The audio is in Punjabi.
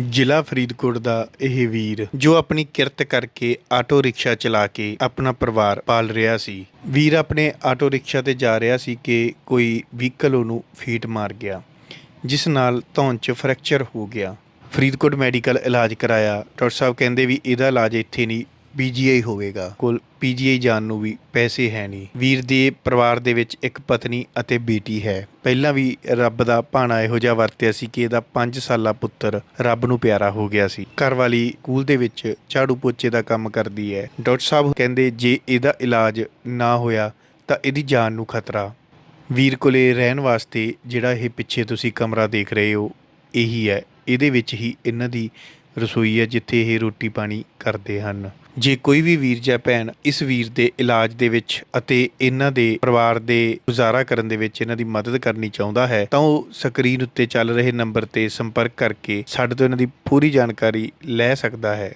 ਜ਼ਿਲ੍ਹਾ ਫਰੀਦਕੋਟ ਦਾ ਇਹ ਵੀਰ ਜੋ ਆਪਣੀ ਕਿਰਤ ਕਰਕੇ ਆਟੋ ਰਿਕਸ਼ਾ ਚਲਾ ਕੇ ਆਪਣਾ ਪਰਿਵਾਰ ਪਾਲ ਰਿਹਾ ਸੀ। ਵੀਰ ਆਪਣੇ ਆਟੋ ਰਿਕਸ਼ਾ ਤੇ ਜਾ ਰਿਹਾ ਸੀ ਕਿ ਕੋਈ ਵਹੀਕਲ ਉਹਨੂੰ ਫੀਟ ਮਾਰ ਗਿਆ, ਜਿਸ ਨਾਲ ਧੌਣ 'ਚ ਫ੍ਰੈਕਚਰ ਹੋ ਗਿਆ। ਫਰੀਦਕੋਟ ਮੈਡੀਕਲ ਇਲਾਜ ਕਰਾਇਆ। ਡਾਕਟਰ ਸਾਹਿਬ ਕਹਿੰਦੇ ਵੀ ਇਹਦਾ ਇਲਾਜ ਇੱਥੇ ਨਹੀਂ ਪੀਜੀਆਈ ਹੋਵੇਗਾ। ਕੋਲ ਪੀਜੀਆਈ ਜਾਣ ਨੂੰ ਵੀ ਪੈਸੇ ਹੈ ਨਹੀਂ। ਵੀਰ ਦੇ ਪਰਿਵਾਰ ਦੇ ਵਿੱਚ ਇੱਕ ਪਤਨੀ ਅਤੇ ਬੇਟੀ ਹੈ। ਪਹਿਲਾਂ ਵੀ ਰੱਬ ਦਾ ਭਾਣਾ ਇਹੋ ਜਿਹਾ ਵਰਤਿਆ ਸੀ ਕਿ ਇਹਦਾ 5 ਸਾਲਾ ਪੁੱਤਰ ਰੱਬ ਨੂੰ ਪਿਆਰਾ ਹੋ ਗਿਆ ਸੀ। ਘਰ ਵਾਲੀ ਸਕੂਲ ਦੇ ਵਿੱਚ ਝਾੜੂ ਪੋਚੇ ਦਾ ਕੰਮ ਕਰਦੀ ਹੈ। ਡਾਕਟਰ ਸਾਹਿਬ ਕਹਿੰਦੇ ਜੇ ਇਹਦਾ ਇਲਾਜ ਨਾ ਹੋਇਆ ਤਾਂ ਇਹਦੀ ਜਾਨ ਨੂੰ ਖਤਰਾ। ਵੀਰ ਕੋਲੇ ਰਹਿਣ ਵਾਸਤੇ ਜਿਹੜਾ ਇਹ ਪਿੱਛੇ ਤੁਸੀਂ ਕਮਰਾ ਦੇਖ ਰਹੇ ਹੋ ਇਹੀ ਹੈ। ਇਹਦੇ ਵਿੱਚ ਹੀ ਇਹਨਾਂ ਦੀ ਰਸੋਈ ਹੈ ਜਿੱਥੇ ਇਹ ਰੋਟੀ ਪਾਣੀ ਕਰਦੇ ਹਨ। ਜੇ ਕੋਈ ਵੀ ਵੀਰ ਜਾਂ ਭੈਣ ਇਸ ਵੀਰ ਦੇ ਇਲਾਜ ਦੇ ਵਿੱਚ ਅਤੇ ਇਹਨਾਂ ਦੇ ਪਰਿਵਾਰ ਦੇ ਗੁਜ਼ਾਰਾ ਕਰਨ ਦੇ ਵਿੱਚ ਇਹਨਾਂ ਦੀ ਮਦਦ ਕਰਨੀ ਚਾਹੁੰਦਾ ਹੈ, ਤਾਂ ਉਹ ਸਕਰੀਨ ਉੱਤੇ ਚੱਲ ਰਹੇ ਨੰਬਰ ਤੇ ਸੰਪਰਕ ਕਰਕੇ ਸਾਡੇ ਤੋਂ ਇਹਨਾਂ ਦੀ ਪੂਰੀ ਜਾਣਕਾਰੀ ਲੈ ਸਕਦਾ ਹੈ।